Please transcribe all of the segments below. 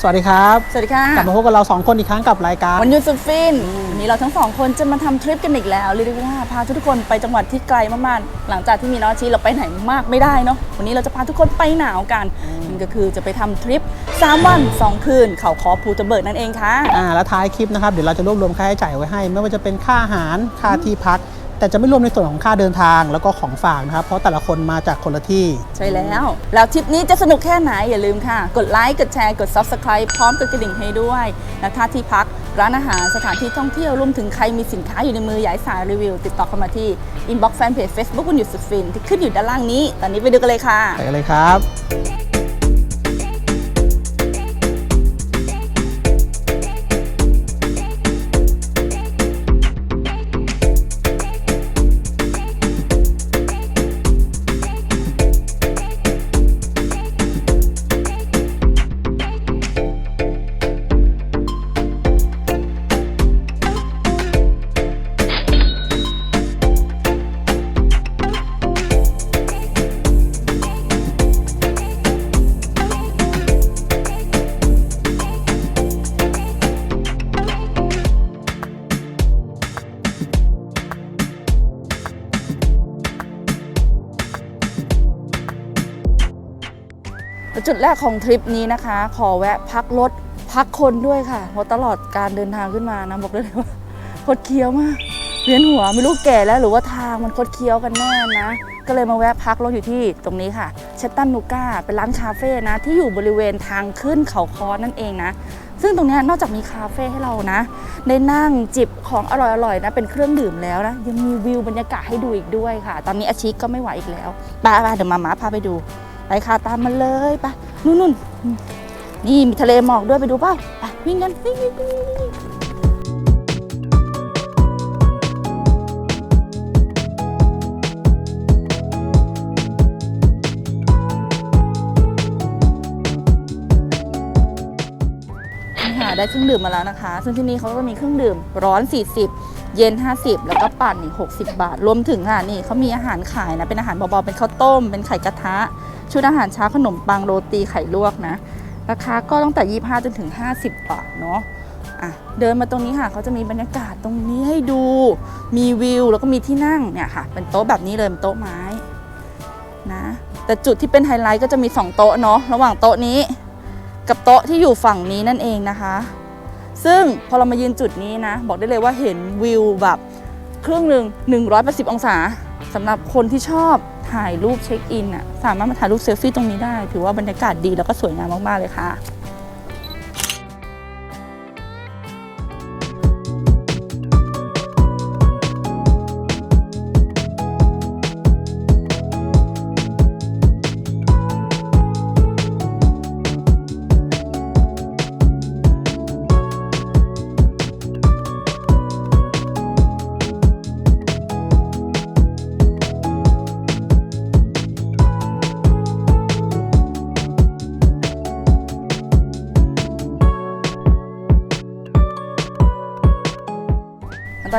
สวัสดีครับ สวัสดีค่ะ กลับมาพบกับเราสองคนอีกครั้งกับรายการ วันหยุดสุดฟินวันนี้เราทั้งสองคนจะมาทำทริปกันอีกแล้วเรียกได้ว่าพาทุกคนไปจังหวัดที่ไกลมากๆ หลังจากที่มีน้องอาชีเราไปไหนมากไม่ได้เนาะวันนี้เราจะพาทุกคนไปหนาวกันนั่นก็คือจะไปทำทริป 3 วัน 2 คืน เขาคอภูตะเบิดนั่นเองค่ะอ่าแล้วท้ายคลิปนะครับเดี๋ยวเราจะรวบรวมค่าใช้จ่ายไว้ให้ ไม่ว่าจะเป็นค่าอาหารค่าที่พัก แต่จะไม่รวมในส่วนของค่าเดินทางแล้วก็ของฝากนะครับ เพราะแต่ละคนมาจากคนละที่ ใช่แล้ว แล้วทริปนี้จะสนุกแค่ไหนอย่าลืมค่ะ กดไลค์ กดแชร์ กด Subscribe พร้อมกดกระดิ่งให้ด้วยและค่าที่พักร้านอาหารสถานที่ท่องเที่ยวรวมถึงใครมีสินค้าอยู่ในมืออยากให้สายรีวิว ติดต่อเข้ามาที่ inbox fanpage Facebook คุณหยุดสุดฟินที่ขึ้นอยู่ด้านล่างนี้ ตอนนี้ไปดูกันเลยค่ะ ไปกันเลยครับ แรกของทริปนี้นะคะ ขอแวะพักรถพักคนด้วยค่ะเพราะตลอดการเดินทางขึ้นมานะบอกได้เลยว่าคดเคี้ยวมากเวียนหัวไม่รู้แก่แล้วหรือว่าทางมันคดเคี้ยวกันแน่นะ ก็เลยมาแวะพักรถอยู่ที่ตรงนี้ค่ะเชตตันนูก้าเป็นร้านคาเฟ่นะ ที่อยู่บริเวณทางขึ้นเขาคอนั่นเองนะ ซึ่งตรงนี้นอกจากมีคาเฟ่ให้เรานะได้นั่งจิบของอร่อยๆนะ เป็นเครื่องดื่มแล้วนะ ยังมีวิวบรรยากาศให้ดูอีกด้วยค่ะ ตอนนี้อาชิก็ไม่ไหวอีกแล้วไปๆเดี๋ยวมามาพาไปดูไปค่ะตามมาเลยไป นู่นนู่นนี่มีทะเลหมอกด้วยไปดูป่าไปวิ่งกันวิ่งวิ่งวิ่งได้เครื่องดื่มมาแล้วนะคะ ซึ่งที่นี่เขาก็มีเครื่องดื่มร้อน 40 เย็น 50 แล้วก็ปั่นอีก60 บาท รวมถึงค่ะนี่เขามีอาหารขายนะ เป็นอาหารเบาๆ เป็นข้าวต้ม เป็นไข่กระทะ ชุดอาหารเช้าขนมปังโรตีไข่ลวกนะ ราคาก็ตั้งแต่ 25 จนถึง 50 บาทเนาะอะเดินมาตรงนี้ค่ะเขาจะมีบรรยากาศตรงนี้ให้ดู มีวิวแล้วก็มีที่นั่งเนี่ยค่ะ เป็นโต๊ะแบบนี้เลยเป็นโต๊ะไม้นะแต่จุดที่เป็นไฮไลท์ก็จะมี 2 โต๊ะเนาะระหว่างโต๊ะนี้ กับโต๊ะที่อยู่ฝั่งนี้นั่นเองนะคะ ซึ่งพอเรามายืนจุดนี้นะ บอกได้เลยว่าเห็นวิวแบบครึ่งหนึ่ง180 องศาสำหรับคนที่ชอบถ่ายรูปเช็คอินอะสามารถมาถ่ายรูปเซลฟี่ตรงนี้ได้ ถือว่าบรรยากาศดีแล้วก็สวยงามมาก ๆ เลยค่ะ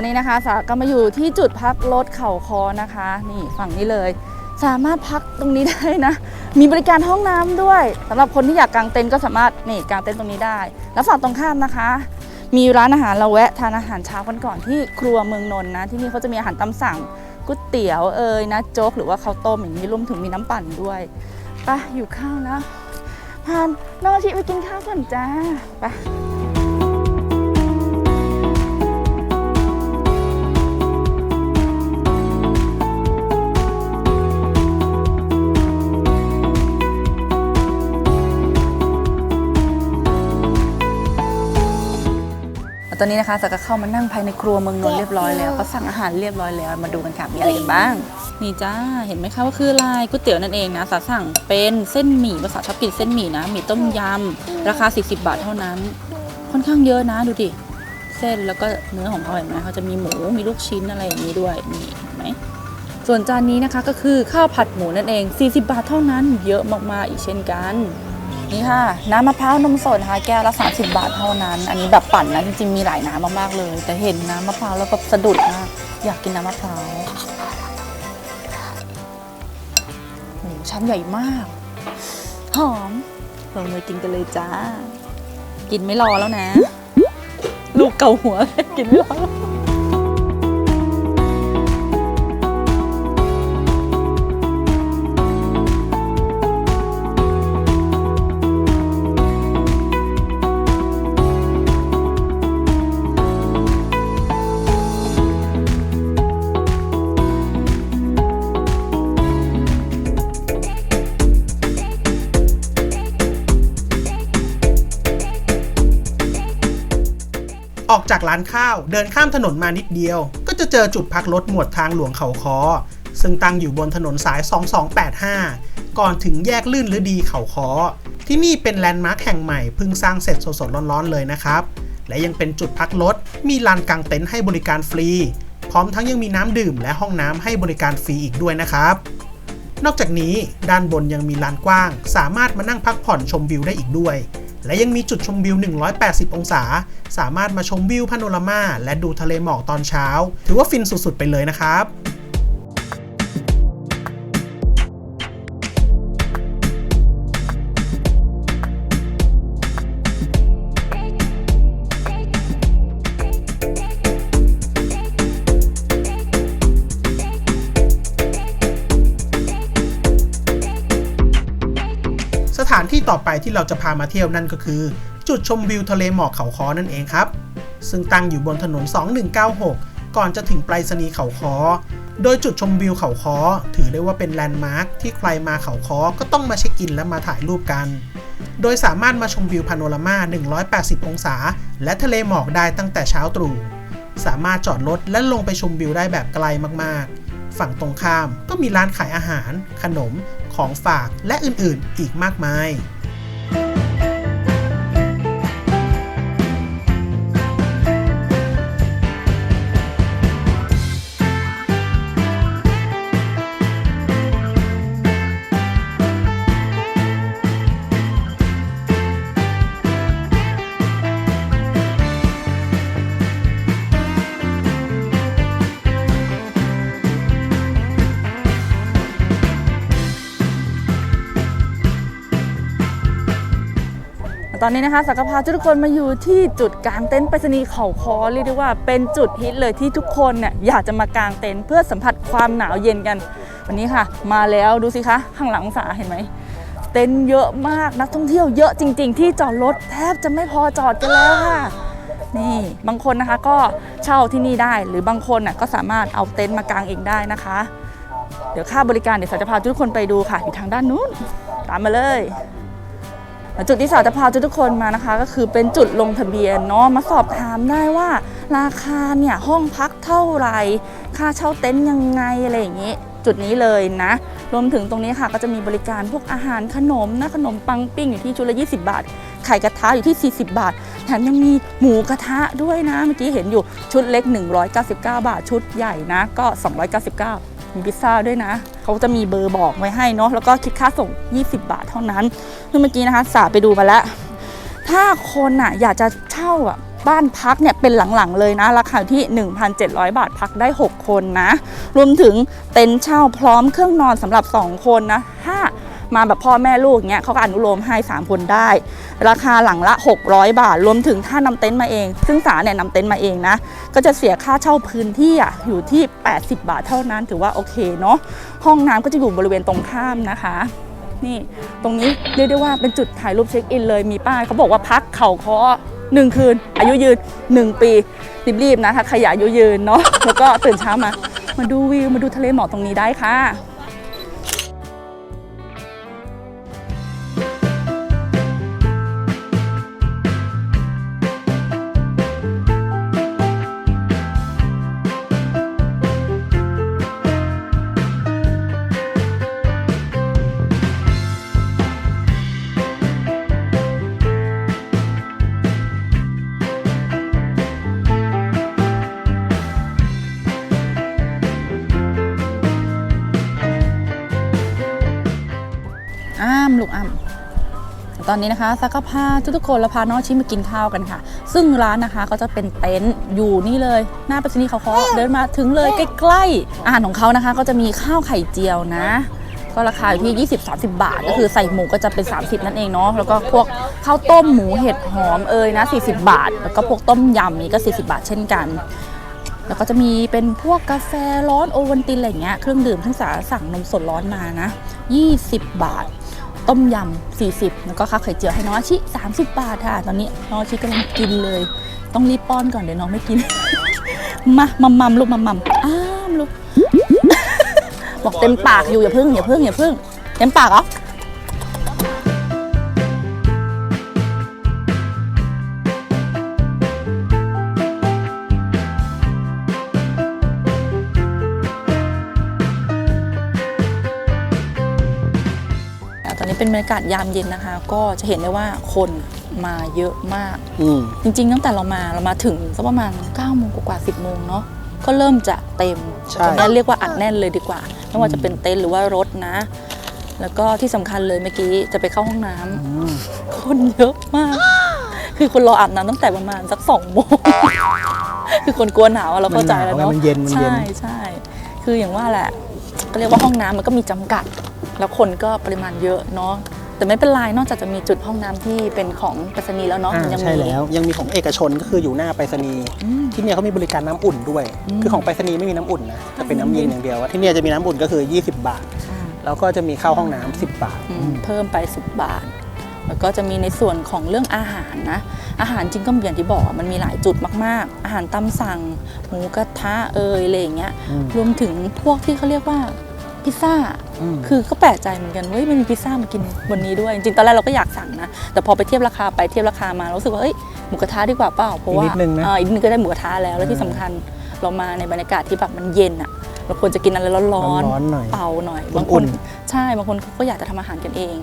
นี้นะคะสาก็มาอยู่ที่จุดพักรถเข่าคอนะคะ นี่ฝั่งนี้เลย สามารถพักตรงนี้ได้นะ มีบริการห้องน้ำด้วยสำหรับคนที่อยากกางเต็นท์ก็สามารถนี่กางเต็นท์ตรงนี้ได้ แล้วฝั่งตรงข้ามนะคะ มีร้านอาหารเราแวะทานอาหารเช้ากันก่อนที่ครัวเมืองนนท์นะ ที่นี่เขาจะมีอาหารตามสั่งก๋วยเตี๋ยวเอ่ยนะโจ๊กหรือว่าข้าวต้มอย่างนี้รวมถึงมีน้ำปั่นด้วยไปอยู่ข้าวแล้วพานน้องชิไปกินข้าวก่อนจ้าไป ตอนนี้นะคะสากก็เข้ามานั่งภายในครัวเมืองนนท์เรียบร้อยแล้วก็สั่งอาหารเรียบร้อยแล้ว มาดูกันค่ะมีอะไรกันบ้าง นี่จ้าเห็นไหมคะว่าคืออะไรก๋วยเตี๋ยวนั่นเองนะสาสั่งเป็นเส้นหมี่ภาษาชอบกินเส้นหมี่นะหมี่ต้มยำราคา 40 บาทเท่านั้น ค่อนข้างเยอะนะดูดิเส้นแล้วก็เนื้อของเขาเห็นไหมเขาจะมีหมูมีลูกชิ้นอะไรอย่างนี้ด้วยนี่เห็นไหมส่วนจานนี้นะคะก็คือข้าวผัดหมูนั่นเอง 40 บาทเท่านั้น เยอะมากๆอีกเช่นกัน นี่ค่ะ น้ำมะพร้าวนมสดนะคะแก้วละ 30 บาทเท่านั้น อันนี้แบบปั่นนะจริงๆมีหลายน้ำมากๆเลย แต่เห็นน้ำมะพร้าวแล้วแบบสะดุดมากอยากกินน้ำมะพร้าวโอ้ชามใหญ่มาก หอมลงมือกินกันเลยจ้า กินไม่รอแล้วนะ ลูกเกาหัวกินไม่รอ ออกจากร้านข้าว เดินข้ามถนนมานิดเดียว ก็จะเจอจุดพักรถหมวดทางหลวงเขาคอ ซึ่งตั้งอยู่บนถนนสาย 2285 ก่อนถึงแยกลื่นฤดีเขาคอ ที่นี่เป็นแลนด์มาร์คแห่งใหม่เพิ่งสร้างเสร็จสดๆร้อนๆเลยนะครับ และยังเป็นจุดพักรถ มีลานกางเต็นท์ให้บริการฟรี พร้อมทั้งยังมีน้ำดื่มและห้องน้ำให้บริการฟรีอีกด้วยนะครับ นอกจากนี้ด้านบนยังมีลานกว้าง สามารถมานั่งพักผ่อนชมวิวได้อีกด้วย และยังมีจุดชมวิว 180 องศา สามารถมาชมวิวพาโนรามา และดูทะเลหมอกตอนเช้า ถือว่าฟินสุดๆ ไปเลยนะครับ ถานที่ต่อไปที่เราจะพามาเที่ยวนั่นก็คือ จุดชมวิวทะเลหมอกเขาคอนั่นเองครับ ซึ่งตั้งอยู่บนถนน 2196 ก่อนจะถึงไปรษณีย์เขาคอโดยจุดชมวิวเขาคอถือได้ว่าเป็นแลนด์มาร์คที่ใครมาเขาคอก็ต้องมาเช็คอินและมาถ่ายรูปกัน โดยสามารถมาชมวิวพาโนรามา 180 องศา และทะเลหมอกได้ตั้งแต่เช้าตรู่ สามารถจอดรถและลงไปชมวิวได้แบบไกลมากๆ ฝั่งตรงข้ามก็มีร้านขายอาหาร ขนม ของฝากและอื่นๆ อีกมากมาย ตอนนี้นะคะสักพาทุกคนมาอยู่ที่จุดกางเต็นท์ไปรษณีย์เขาคอเรียกได้ว่าเป็นจุดฮิตเลยที่ทุกคนเนี่ยอยากจะมากางเต็นท์เพื่อสัมผัสความหนาวเย็นกัน วันนี้ค่ะ มาแล้วดูสิคะข้างหลังสาเห็นไหมเต็นท์เยอะมากนักท่องเที่ยวเยอะจริง ๆ ที่จอดรถแทบจะไม่พอจอดกันแล้วค่ะนี่บางคนนะคะก็เช่าที่นี่ได้หรือบางคนน่ะก็สามารถเอาเต็นท์มากางเองได้นะคะ เดี๋ยวค่าบริการเดี๋ยวสาวจะพาทุกคนไปดูค่ะอยู่ทางด้านนู้นตามมาเลย จุดที่สาวจะพาทุกคนมานะคะ ก็คือเป็นจุดลงทะเบียนเนาะมาสอบถามได้ว่า ราคาเนี่ยห้องพักเท่าไหร่ค่าเช่าเต็นท์ยังไงอะไรอย่างนี้ จุดนี้เลยนะ รวมถึงตรงนี้ค่ะก็จะมีบริการพวกอาหารขนมนะขนมปังปิ้งอยู่ที่ชุดละ20 บาท ไข่กระทะอยู่ที่ 40 บาทแถมยังมีหมูกระทะด้วยนะ เมื่อกี้เห็นอยู่ชุดเล็ก 199 บาท ชุดใหญ่นะก็ 299 มีพิซซ่าด้วยนะ เขาจะมีเบอร์บอกไว้ให้เนาะแล้วก็คิดค่าส่ง 20 บาทเท่านั้นซึ่งเมื่อกี้นะคะสาไปดูมาแล้ว ถ้าคนอะอยากจะเช่าอะบ้านพักเนี่ยเป็นหลังๆเลยนะ ราคาอยู่ที่ 1,700 บาทพักได้ 6 คนนะ รวมถึงเต็นท์เช่าพร้อมเครื่องนอนสำหรับ 2 คนนะ 5 มาแบบพ่อแม่ลูกเงี้ยเขาก็อนุโลมให้ 3 คนได้ ราคาหลังละ 600 บาท รวมถึงถ้านำเต็นท์มาเอง ซึ่งสาเนี่ยนำเต็นท์มาเองนะ ก็จะเสียค่าเช่าพื้นที่อะอยู่ที่ 80 บาทเท่านั้นถือว่าโอเคเนาะห้องน้ำก็จะอยู่บริเวณตรงข้ามนะคะนี่ตรงนี้เรียกได้ว่าเป็นจุดถ่ายรูปเช็คอินเลยมีป้ายเขาบอกว่าพักเขาคอหนึ่งคืน อายุยืน1ปีรีบๆนะถ้าใครอยากอายุยืนเนาะแล้วก็ตื่นเช้ามา มาดูวิวมาดูทะเลหมอกตรงนี้ได้ค่ะ ลูกอ้าตอนนี้นะคะซักก็พาทุกๆคนและพาน้องชิมากินข้าวกันค่ะ ซึ่งร้านนะคะก็จะเป็นเต็นท์อยู่นี่เลย หน้าไปรษณีย์เขาเคาะเดินมาถึงเลยใกล้ๆอาหารของเขานะคะ ก็จะมีข้าวไข่เจียวนะ ก็ราคาอยู่ที่ 20-30 บาท ก็คือใส่หมูก็จะเป็น 30 นั่นเองเนาะแล้วก็พวกข้าวต้มหมูเห็ดหอมเอ่ยนะ 40 บาท แล้วก็พวกต้มยำนี่ก็ 40 บาทเช่นกัน แล้วก็จะมีเป็นพวกกาแฟร้อนโอวัลตินอะไรเงี้ยเครื่องดื่มทั้งสาสั่งนมสดร้อนมานะ 20 บาท ต้มยำ40 แล้วก็ข้าวไข่เจียวให้น้องอาชิ 30 บาทค่ะ ตอนนี้น้องอาชิกำลังกินเลย ต้องรีบป้อนก่อนเดี๋ยวน้องไม่กิน มามัมมัมลูกมัมมัมอ้ามลูก บอกเต็มปากอยู่อย่าพึ่งอย่าพึ่งอย่าพึ่ง เต็มปากเหรอ เป็นบรรยากาศยามเย็นนะคะ ก็จะเห็นได้ว่าคนมาเยอะมาก อืมจริงๆ ตั้งแต่เรามาเรามาถึงสักประมาณ9โมงกว่าๆ10โมงเนาะก็เริ่มจะเต็มใช่ตรงนี้เรียกว่าอัดแน่นเลยดีกว่าไม่ว่าจะเป็นเต็นท์หรือว่ารถนะ แล้วก็ที่สำคัญเลยเมื่อกี้จะไปเข้าห้องน้ำอืมคนเยอะมาก คือคนรออาบน้ำตั้งแต่ประมาณสักสองโมงคือคนกลัวหนาวอะเราเข้าใจแล้วเนาะมันเย็นมันเย็น ใช่ใช่คืออย่างว่าแหละ ก็เรียกว่าห้องน้ำมันก็มีจำกัด แล้วคนก็ปริมาณเยอะเนาะแต่ไม่เป็นไรนอกจากจะมีจุดห้องน้ำที่เป็นของไปรษณีย์แล้วเนาะอ่ามันยังใช่มีแล้วยังมีของเอกชนก็คืออยู่หน้าไปรษณีย์อืม ที่เนี่ยเขามีบริการน้ำอุ่นด้วย อืมคือของไปรษณีย์ไม่มีน้ำอุ่นนะจะเป็นน้ำเย็นอย่างเดียวที่เนี่ยจะมีน้ำอุ่นก็คือ 20 บาท อ่า แล้วก็จะมีเข้าห้องน้ำ10 บาท อืมเพิ่มไป 10 บาท แล้วก็จะมีในส่วนของเรื่องอาหารนะ อาหารจริงก็อย่างที่บอกอะมันมีหลายจุดมาก ๆ อาหารตามสั่ง หมูกระทะเอยอะไรอย่างเงี้ย อืม รวมถึงพวกที่เขาเรียกว่า พิซซ่าอืมคือก็แปลกใจเหมือนกันเว้ยมันมีพิซซ่ามากินวันนี้ด้วย จริงๆตอนแรกเราก็อยากสั่งนะ แต่พอไปเทียบราคาไปเทียบราคามารู้สึกว่าเอ้ยหมูกระทะดีกว่าเปล่าเพราะว่าอีกนิดนึงนะอ่าอีกนิดนึงก็ได้หมูกระทะแล้วแล้วที่อ่าสำคัญเรามาในบรรยากาศที่แบบมันเย็นอะเราควรจะกินอะไรร้อนร้อนๆหน่อยเป่าหน่อยอุ่นๆบางคนใช่บางคนเขาก็อยากจะทำอาหารกันเอง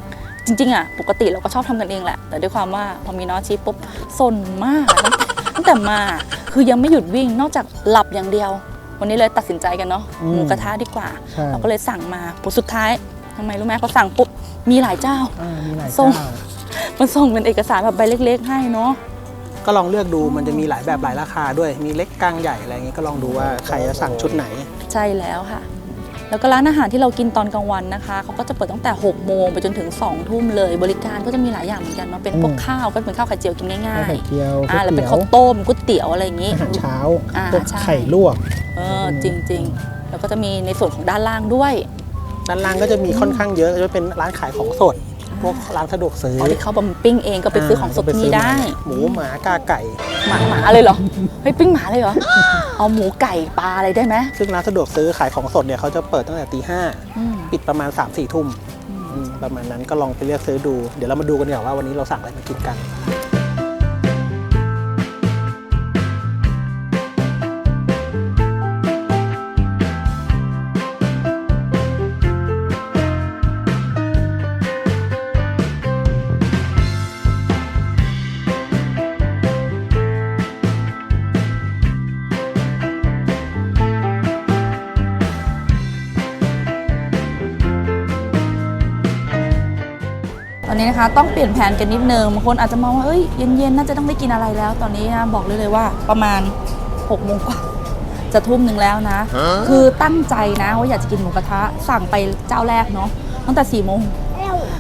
จริงๆอะปกติเราก็ชอบทำกันเองแหละ แต่ด้วยความว่าพอมีน้องชีปุ๊บซนมากอะตั้งแต่มาคือยังไม่หยุดวิ่งนอกจากหลับอย่างเดียว วันนี้เลยตัดสินใจกันเนาะอืม หมูกระทะดีกว่า ใช่เราก็เลยสั่งมาผลสุดท้ายทำไมรู้ไหมเขาสั่งปุ๊บมีหลายเจ้า อ่ามีหลายส่งเจ้ามันส่งเป็นเอกสารแบบใบเล็ก ๆ ให้เนาะก็ลองเลือกดูมันจะมีหลายแบบหลายราคาด้วยมีเล็กกลางใหญ่อะไรอย่างงี้ก็ลองดูว่าใครจะสั่งชุดไหน ใช่แล้วค่ะ แล้วก็ร้านอาหารที่เรากินตอนกลางวันนะคะเขาก็จะเปิดตั้งแต่6โมงไปจนถึง2ทุ่มเลย บริการก็จะมีหลายอย่างเหมือนกันเนาะเป็นพวกอืม ข้าวก็เป็นข้าวไข่เจียวกินง่ายไข่เจียวๆอ่าแล้วเป็นก๋ข้าววยต้มก๋วยเตี๋ยวอะไรอย่างงี้ อาหารเช้าอ่าพวกใช่ ไข่ลวก เออจริง ๆ แล้วก็จะมีในส่วนของด้านล่างด้วย ด้านล่างก็จะมีค่อนข้างเยอะจะเป็นร้านขายของสด พวกร้านสะดวกซื้ออ๋อที่เขาบำปิ้งเองก็ไปซื้อของสดที่นี่ได้ หมูหมากาไก่หมาหมาเลยเหรอเฮ้ยปิ้งหมาเลยเหรอเอาหมูไก่ปลาอะไรได้ไหมซึ่งร้านสะดวกซื้อขายของสดเนี่ยเขาจะเปิดตั้งแต่ตีห้าอืมปิดประมาณ3ามสี่ทุ่มอืมประมาณนั้นก็ลองไปเลือกซื้อดู เดี๋ยวเรามาดูกันดีกว่าว่าวันนี้เราสั่งอะไรมากินกัน ตอนนี้นะคะต้องเปลี่ยนแผนกันนิดนึงบางคนอาจจะมองว่าเอ้ยเย็นๆน่าจะต้องได้กินอะไรแล้ว ตอนนี้นะบอกเลยเลยว่าประมาณ6โมงกว่าจะทุ่มหนึ่งแล้วนะ คือตั้งใจนะว่าอยากจะกินหมูกระทะสั่งไปเจ้าแรกเนาะตั้งแต่4ี่โมง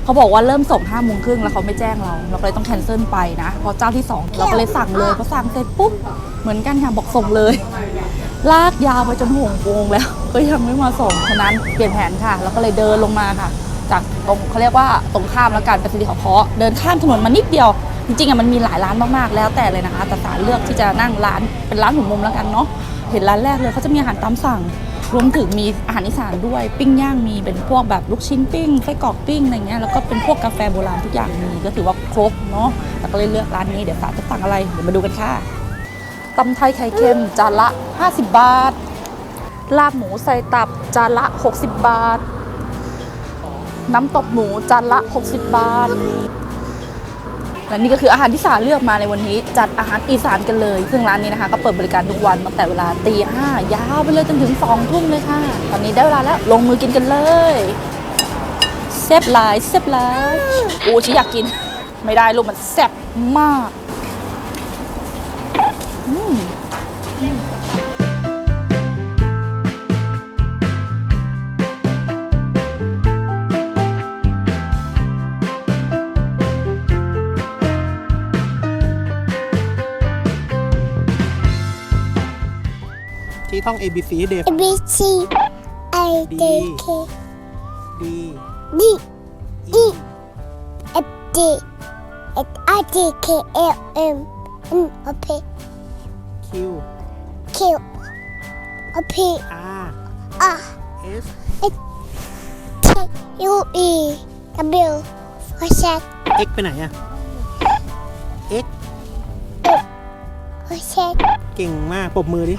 เขาบอกว่าเริ่มส่ง5้าโมงครึ่งแล้วเขาไม่แจ้งเรา เราก็เลยต้องแคนเซิลไปนะพอเจ้าที่ 2 เราก็เลยสั่งเลยพอสั่งเสร็จปุ๊บเหมือนกันค่ะบอกส่งเลย ลากยาวไปจนหกโมงแล้ว ก็ยังไม่มาส่งฉะนั้นเปลี่ยนแผนค่ะแล้วก็เลยเดินลงมาค่ะ จากตรงเขาเรียกว่าตรงข้ามแล้วกันเป็นสิริขอเคาะเดินข้ามถนนมานิดเดียว จริงๆอะมันมีหลายร้านมากๆแล้วแต่เลยนะคะแต่สารเลือกที่จะนั่งร้านเป็นร้านหัวมุมแล้วกันเนาะเห็นร้านแรกเลยเขาจะมีอาหารตามสั่ง รวมถึงมีอาหารอีสานด้วย ปิ้งย่างมีเป็นพวกแบบลูกชิ้นปิ้งไส้กรอกปิ้งอะไรเงี้ยแล้วก็เป็นพวกกาแฟโบราณทุกอย่างมีก็ถือว่าครบเนาะแล้วก็เลยเลือกร้านนี้เดี๋ยวสาจะสั่งอะไรเดี๋ยวมาดูกันค่ะตำไทยไข่เค็มจานละ 50 บาทลาบหมูใส่ตับจานละ 60 บาท น้ำตกหมูจานละ 60 บาท และนี่ก็คืออาหารที่สาเลือกมาในวันนี้ จัดอาหารอีสานกันเลย ซึ่งร้านนี้นะคะ ก็เปิดบริการทุกวันตั้งแต่เวลาตีห้ายาวไปเลยจนถึงสองทุ่มเลยค่ะ ตอนนี้ได้เวลาแล้วลงมือกินกันเลยเซฟไลน์เซฟไลน์โอ้ชิอยากกิน ไม่ได้ลูกมันแซ่บมาก ที่ท่อง A B C ให้เดฟ A B C I D K D D E F G H I J K L M N O P Q Q O P R R S T U E W O Z X ไปไหนอะ X O Z เก่งมากปรบมือดิ